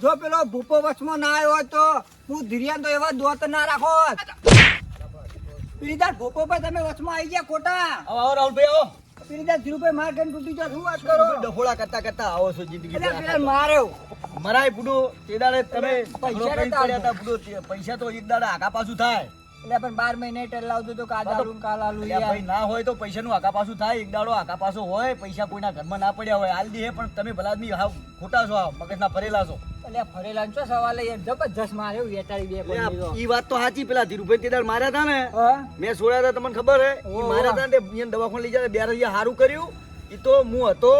જો પેલો ભૂપો વચમાં ના આવ્યો તો હું ધીરિયાન તો એવા દોત ના રાખો પીરીદાર ભૂપો ભાઈ તમે વચમાં આવી ગયા ખોટા? આવો રાહુલભાઈ આવો. પીરીદાર ધીરુભાઈ માર ખાઈને તૂટી જાવ શું વાત કરો? ડફોડા કરતા કરતા આવો છો જિંદગી માર્યો મરાય બુડો તે દાડે તમે પૈસા પૈસા તો એક દાડે આગા પાછું થાય. એટલે પણ બાર મહિને ટેલ લાવતો તો કાજ આલું કાલ આલુ ભાઈ ના હોય તો પૈસાનું આગા પાછું થાય એક દાડો આગા પાછો હોય પૈસા કોઈના ઘરમાં ના પડ્યા હોય હાલ દે પણ તમે ભલા આદમી હાવ ખોટા છો હાવ, મગજના ફરેલા છો. એટલે ફરેલા છો સવાલે એ જબરજસ્ત માર્યો વેટાળી બે ઈ વાત તો સાચી પેલા ધીરુભાઈ તે દાડ માર્યા હતા ને મેં સોળ્યા હતા તમને ખબર હે? ઈ. માર્યા હતા ને દવાખાને લઈ જાય બે હારું કર્યું ઈ તો હું હતો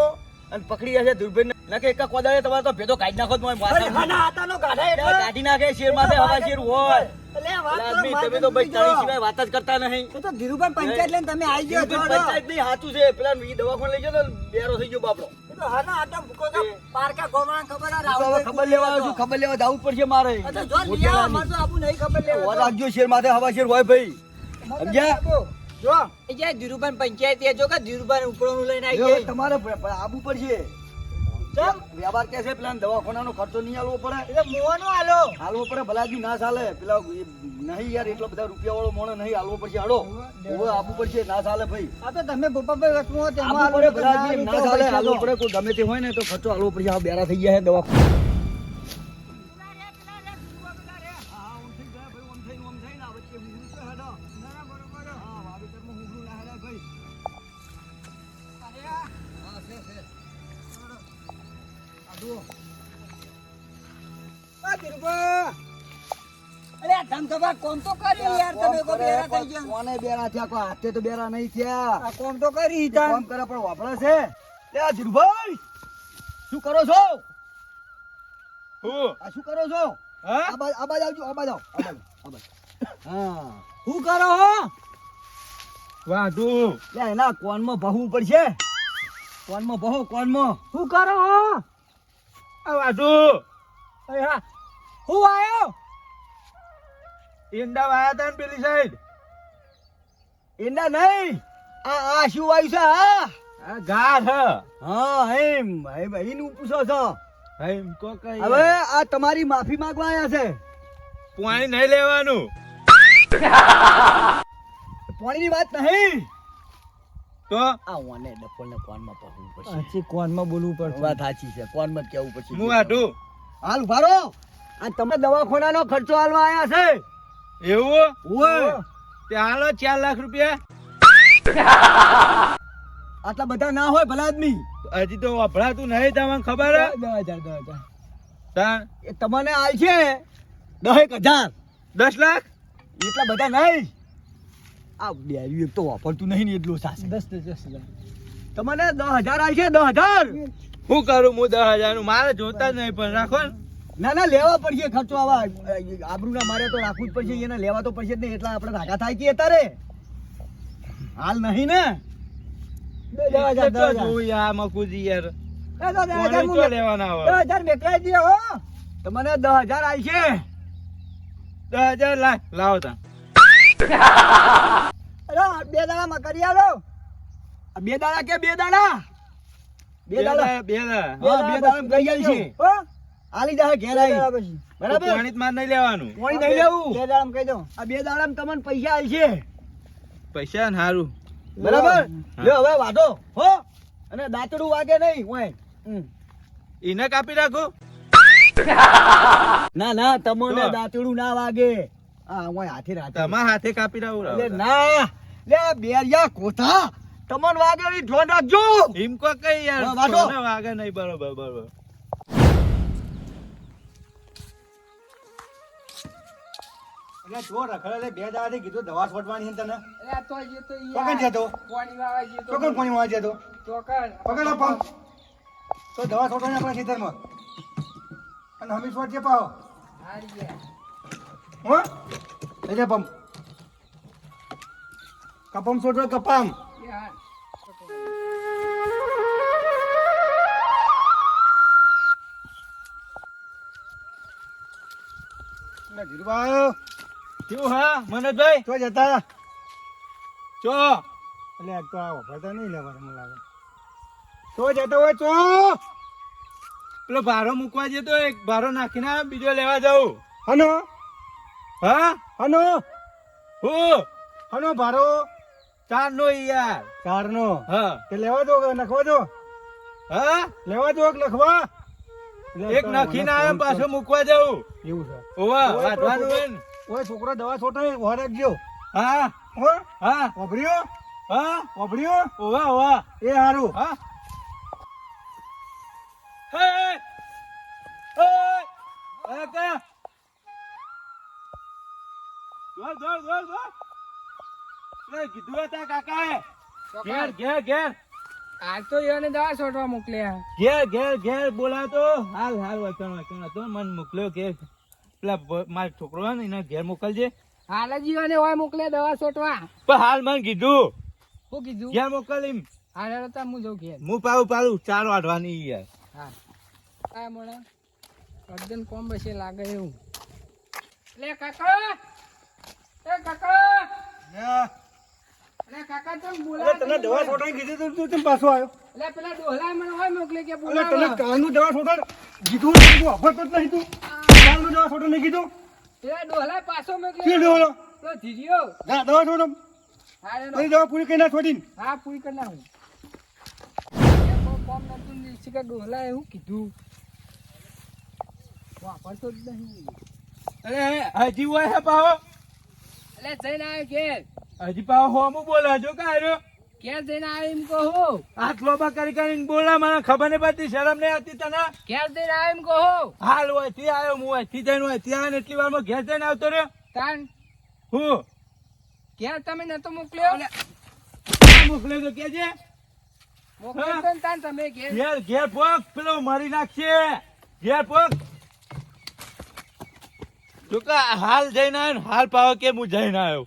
અને પકડી ગયા છે ધીરુભાઈ ને એક કોદાળે તમારે તો ભેદો કાઢી નાખો તો માથા હાના ગાઢા એટલે. કાઢી નાખે શેર માથે હવા શેર હોય. તમે તો ભાઈ સિવાય વાત જ કરતા નહીં. તો ધીરુભાઈ પંચાયત લઈને તમે આવી ગયો છો, ધીરુભાઈ હડો. પંચાયત નહીં, સાચું છે. પેલા દવાખાને લઈ ગયો તો બેરો થઈ ગયો બાપડો. એ તો હાના હાથા ભૂકો તો પારકા ગોમડાને ખબર આ તો હવે રાહુલભાઈ ખબર લેવા આવ્યો છું ખબર લેવા જવું પડશે મારે. તો જો લઈ આવો, અમારે તો આબુ નહીં ખબર લેવા. રાખજો શેર માથે હવા શેર હોય ભાઈ. સમજ્યા? જો. એ ધીરુભાઈ પંચાયત એ જો કે ધીરુભાઈ ઉપરોનું લઈને આવી તમારે આબુ પડશે? વ્યવહાર કે છે પેલા દવાખાનાનો ખર્ચો નહીં આલવો પડે? એટલે મોનો આલો. આલવો પડે ભલાજી ના ચાલે. પેલા નહીં યાર એટલો બધા રૂપિયા વાળો મોણો નહીં આલવો પડશે. આડો હવે આપવું પડશે ના ચાલે ભાઈ. આ તો તમે ભૂપાભાઈ વચમાં તેમાં આલવો પડે ભલાજી ના ચાલે આલવો પડે કોઈ ગમે તે હોય ને તો ખર્ચો આલવો પડશે. આ બેરા થઈ ગયા છે દવાખાના હાથે તો બેરા નહીં થયા. આ કોમ તો કરી કામ કરે પણ વાપરે છે. ધીરુભાઈ શું કરો છો? આ શું કરો છો? આ બાજુ આવજો આ બાજુ આવો, આ બાજુ આ બાજુ. હા. શું કરો હો? વાંધુ. એના કોનમાં ભહવું પડશે? કોનમાં ભહો કોનમાં? શું કરો હો? આ વાંધુ હું. આયો? ઈંડા વાયા તા ને પેલી સાઈડ ઈંડા નહીં. આ આ શું આવ્યું છે હા. ગાર હ. હા એમ એમ એનું પૂછો છો. એમ કો કઈ. હવે આ તમારી માફી માંગવા આવ્યા છે. પાણી નહીં લેવાનું. પાણીની વાત નહીં. તો? આ ઓને ડફોલને કોનમાં ભહવું પડશે? સાચી કોનમાં બોલવું પડશે? વાત સાચી છે કોનમાં કેવું પડશે? હું વાંધુ હાલ ઊભા રહો આ તમે દવાખાનાનો ખર્ચો હાલવા આવ્યા છે? એવું? ઓય. તે હાલો ચાર લાખ રૂપિયા. આટલા બધા ના હોય ભલા આદમી. હજી તો વપરાતું નહીં તમને ખબર હે? દસ હજાર દસ હજાર. તમને આલ છે દસ હજાર. દસ લાખ? એટલા બધા નહીં. આ ડેરી એક તો વાપરતું નહીં ને એટલું દસ દસ હજાર. તમને દસ હજાર આલ છે? દસ હજાર? કરું? હું દસ હજારનું મારે જોતા જ નહીં પણ રાખો ના. ના લેવા પડશે ખર્ચો. આવા આબરૂ મારે તો રાખવું જ પડશે એને લેવા તો પડશે જ નહીં એટલા આપણે રાગા થાય કે તારે? હાલ નહીં ને? દસ હજાર, દસ આવે હજાર મેકલાઈ હો. તમને દસ હજાર આલ છે. દસ હજાર લાખ. લાવો તા અરે બે દાડામાં કરી આલો. બે દાડા કે બે દાડા? બે દાડા. બે દાડા. હા બે દાડા કરી આલ છે. આલી ઘેર આવી બરાબર? પાણી જ માર નહીં લેવાનું. પાણી નહીં લેવું. બે દાડામાં કહી દો આ બે દાડા તમને પૈસા આલ છે. પૈસા ને હારું. બરાબર. લ્યો હવે વાંધો. હો? અને દાંતડું વાગે નહીં ઓય. હમ. એને કાપી રાખો. ના ના તમને દાંતડું ના વાગે. તમારા હાથે કાપી એટલે રાવ. ના લે બેરિયા કોઠા તમને વાગે નહીં ધ્યાન રાખજો. હિમકો કઈ યાર હા, વાગે નહીં બરોબર બરોબર. એટલે જો રખડે લે બે દાડાથી કીધું દવા છોડવાની છે તને. અરે તો એ તો પકડ જતો પાણી વાવા જઈએ તો. ચોકન કોની વાંચે તો. ચોકડ. પકડ પંપ તો દવા છોડવાની આપણા ખેતરમાં. અને હમી છોડજે પાવ. હારી ગયા. હો? જા પંપ કપમ છોડો કપામ. એટલે ધીરુભાઈ કેવું હા મનોજભાઈ? તો જતા? ચો. એટલે એક તો આ વફાતા નહીં લેવાનું મને લાગે. તો જતો હોય ચો. પેલો ભારો મૂકવા જતો એક ભારો નાખીને બીજો લેવા જાઉં. હનો હા? હનો? હું? હનો ભારો? ચાર નો યાર. ચારનો? હા. તે લેવા દો કે લખવા દો? હા? લેવા દો કે લખવા? એક નાખીને આવ્યો પાછો મૂકવા જાઉં. એવું છે. ઓવા વાંચવાનું હોય ને. ઓય છોકરો દવા છોટાય વાર રાખજો. હા? હો? હા? ઓભર્યો હા? ઓભર્યો ઓવા ઓવા. એ હારું. હા? હે હે. લે કીધું હતા કાકાએ. ઘેર ઘેર ઘેર. આજ તો એને દવા છોડવા મોકલ્યા. ઘેર ઘેર ઘેર બોલાતો. હાલ હાલ વચન વચન હતો મન મોકલ્યો કે પેલા મારો છોકરો ને એને ઘેર મોકલજે. હાલ જીવાને હોય મોકલ્યા દવા છોટવા પણ હાલ મને કીધું. હું કીધું? ઘેર મોકલ એમ. હાલ હું જઉં ઘેર. હું પાડું પાડું. ચાર વાઢવાની યાર. હા. આ મોડા અર્જન કોમ બસે લાગે એવું. લે કાકા! એ કાકા! અરે કાકા તમે બોલા તને દવા છોટાઈ કીધી તું તું પાછો આવ્યો? એટલે પેલા ડોહલા મને હોય મોકલે કે અરે તને કાનનું દવા છોટા કીધું તું જ નહીં તું. કાલનું દવા છોટો નહીં કીધું. પેલા ડોહલા પાછો મોકલે શું ડોહલો? તો ધીરિયો ના દવા છોટો હા દવા પૂરી કરી ના છોડીને. હા પૂરી કરી નાખું. કોમ નતું ને શીખર ડોહલા કીધું. વાપરતો જ નહીં. અરે હજી હોય હે પાવો એટલે જઈને આવ્યો ઘેર. હજી પાછો હોમું બોલે જો કાર્યો ક્યાં જઈને આવ્યો એમ કહો હાથ લોબા કરી કરીને બોલા મને ખબર નહીં પડતી શરમ નહીં આવતી તને? ક્યાં જઈને આવ્યો એમ કહો હાલ હોયથી આવ્યો હું હોયથી જઈને હોય ત્યાં આવીને એટલી વારમાં ઘેર જઈને આવતો રહ્યો. તાન હું? ક્યાં તમે નતો મોકલ્યો? મોકલ્યો તો કેજે. મોકલ્યો તાન તમે ઘેર. ઘેર ઘેર પોક પેલો મારી નાખશે. ઘેર પોક. જો કે હાલ જઈને આવ્યો હાલ પાવો કે હું જઈને આવ્યો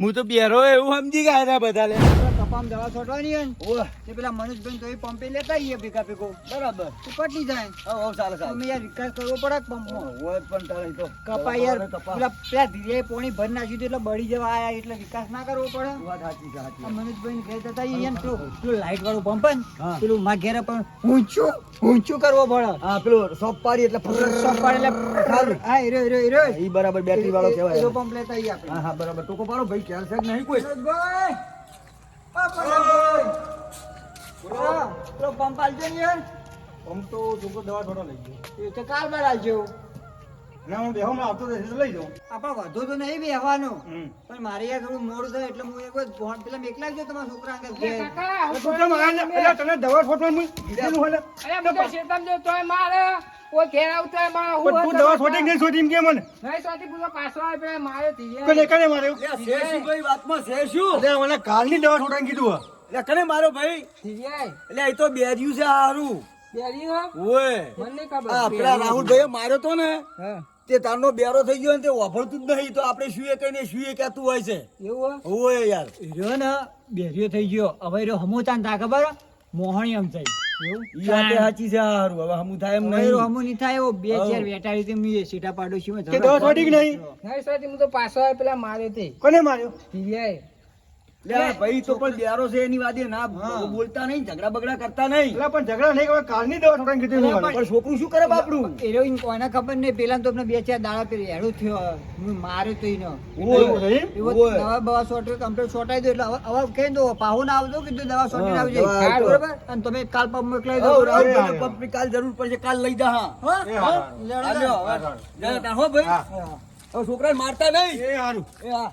હું તો બેરો એવું સમજી ગયા બધા લે કપામ દવા છોડવાની હોય ને પેલા મનુષભાઈ તો એ પંપે લેતા આવીએ ભેગા ભેગો. બરાબર. તો પટી જાય. હવ હવ ચાલે ચાલે તમે યાર વિકાસ કરવો પડે પંપમાં? હોય પણ તારે તો. કપા યાર. પેલા પેલા ધીરે પોણી ભર નાખ્યું એટલે બળી જવા આયા એટલે વિકાસ ના કરવો પડે. વાત સાચી સાચી આ મનુષભાઈ ઘેર જતા આવીએ ને પેલું પેલું લાઈટ વાળું પંપ ને પેલું માં ઘેરે પણ ઊંચું ઊંચું કરવો પડે. હા પેલું સોપ પાડી એટલે ફરક સોપ પાડે એટલે ખાલી. હા હીરો હીરો હીરો ઈ બરાબર બેટરી વાળો હીરો કહેવાય. પંપ લેતા આવીએ આપણે. હા હા બરાબર. ટોકો પાડો ભાઈ ખ્યાલ છે કે નહીં કોઈ? મનોજભાઈ! હા, પેલો પંપ આલજો ને? યાર આમ તો છોકરો દવા થોડા લઈ ગયો. એ તો કાલ બાર આલજો. ના હું બેહો આવતો રહેશે લઈ જાઉં. આપણે વધુ તો નહીં બેહવાનું. પણ મારે યાર થોડું મોડું થાય એટલે હું એક ફોન પેલા એકલા જો તમારા છોકરા આગળ લે ઘેર. કાકા હું તું કેમ આયા ને? અલ્યા તને દવા છોટવાનું કીધેલું હોય ને? અરે બધા શેતમ જો તોય મારે. કોઈ ઘેર આવતો માં હું તું દવા છોટી નહીં છોટી એમ કે મને. નહીં સોટી પૂરો પાછો આવે પેલા મારે થી કને કને મારે છે શું ભાઈ વાતમાં છે શું? અલ્યા મને કાલની દવા છોટાઈને કીધું હે. એટલે કને મારો ભાઈ? એટલે એ તો બે છે હારું. બે દિવસ ઓય. મને ખબર. આ પેલા રાહુલભાઈએ માર્યો તો ને? હા. તે તારનો બેરો થઈ ગયો ને તે વાપરતું જ નહીં તો આપણે શું કહીને શું કહેતું હોય છે? એવું હોય? યાર. રહ્યો ને બેરિયો થઈ ગયો. હવે રહ્યો હમું તાન તા ખબર? મોહણી એમ થઈ. સાચી છે હારું. હવે હમું થાય એમ હવે રહ્યો નહીં. હમું નહીં થાય બે ચાર વેટાડી તે મીએ સીટા પાડોશીમાં કે દવા છોટી કે નહીં? નહીં સોટી હું તો પાછો પેલા મારે કોને માર્યો? ભાઈ તો પણ બેરો છે એની વાતે ના બોલતા નહીં ઝઘડા બગડા કરતા નહીં. એટલે પણ ઝઘડા નહીં કરે કાલની દવા છોટાઈને કીધું પણ છોકરું શું કરે બાપડું? હિરોઈન કોને ખબર નહીં પેલા તો અમને બે ચાર દાડા પેલી હેડું થયો હું મારે તો ઈનો. દવા બવા સોટી કમ્પ્લેટ સોટાઈ દો એટલે હવે હવે કહી દો? પાહુ ના આવજો કીધું દવા સોટી આવજે. બરાબર? અને તમે કાલ પંપ મોકલાવી દો હવ, પંપની કાલ જરૂર પડશે કાલ લઈ જા હા. હા? હા? હવે. ભાઈ. હવે છોકરાને મારતા નહીં. એ સારું એ હા.